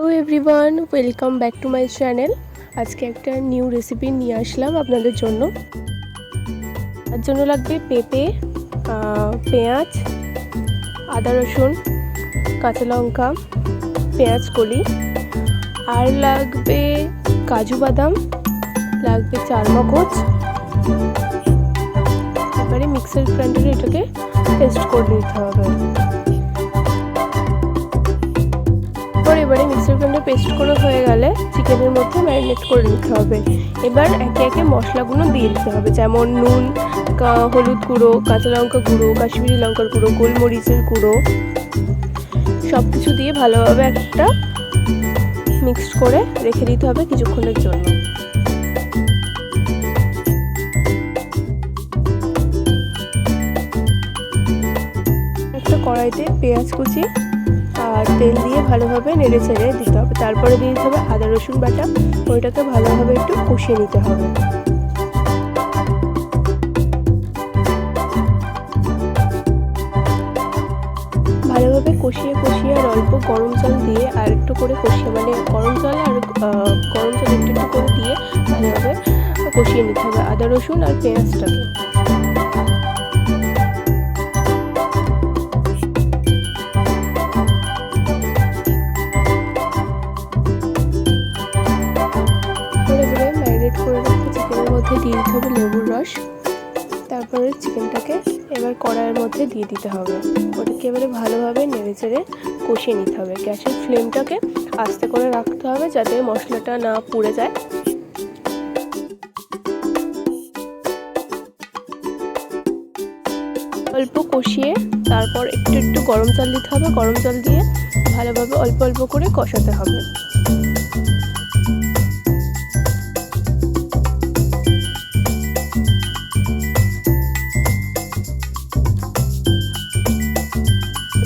Hello everyone welcome back to my channel আজকে একটা new recipe নিয়ে আসলাম আপনাদের জন্য। তার জন্য লাগবে পেঁপে পেঁয়াজ, আদা রসুন, কাঁচা লঙ্কা, পেঁয়াজ কলি। আর লাগবে কাজু বাদাম, লাগবে চারমগজ। এবারে মিক্সার গ্রাইন্ডারে এটাকে পেস্ট করে নিতে হবে। পেস্ট করে হয়ে গেলে চিকেনের মধ্যে ম্যারিনেট করে নিতে হবে। এবার একে একে মশলাগুলো দিয়ে দিতে হবে, যেমন নুন হলুদ গুঁড়ো, কাঁচা লঙ্কা গুঁড়ো, কাশ্মীরি লঙ্কার গুঁড়ো, গোলমরিচের গুঁড়ো সব কিছু দিয়ে ভালোভাবে একটা মিক্সড করে রেখে দিতে হবে কিছুক্ষণের জন্য। একটা কড়াইতে পেঁয়াজ কুচি আর তেল দিয়ে ভালোভাবে নেড়ে চেড়ে দিতে হবে। তারপরে দিয়ে দিতে হবে আদা, রসুন বাটা। ওইটাকে ভালোভাবে একটু কষিয়ে নিতে হবে। ভালোভাবে কষিয়ে কষিয়ে আর অল্প গরম জল দিয়ে আর একটু করে কষিয়ে মানে গরম জল আর গরম জল একটু একটু করে দিয়ে ভালোভাবে কষিয়ে নিতে হবে। আদা, রসুন আর পেঁয়াজটাকে। করে রাখা চিকেনের মধ্যে দিয়ে দিতে হবে লেবুর রস। তারপরে চিকেনটাকে এবার কড়াইয়ের মধ্যে দিয়ে দিতে হবে। ওটাকে এবারে ভালোভাবে নেড়ে চেড়ে কষিয়ে নিতে হবে। গ্যাসের ফ্লেমটাকে আস্তে করে রাখতে হবে যাতে মশলাটা না পুড়ে যায়। অল্প কষিয়ে তারপর একটু একটু গরম জল দিতে হবে। গরম জল দিয়ে ভালোভাবে অল্প অল্প করে কষাতে হবে।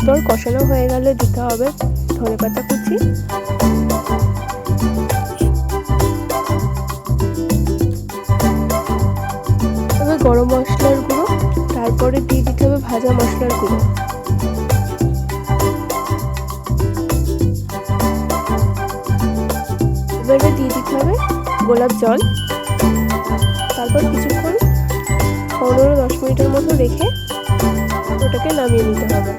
এরপর কষানো হয়ে গেলে দিতে হবে ধনে পাতা কুচি। তবে গরম মশলার গুঁড়ো, তারপরে দিয়ে দিতে হবে ভাজা মশলার গুঁড়ো। এবারে দিয়ে দিতে হবে গোলাপ জল। তারপর কিছুক্ষণ পনেরো দশ মিনিটের মতো রেখে ওটাকে নামিয়ে নিতে হবে।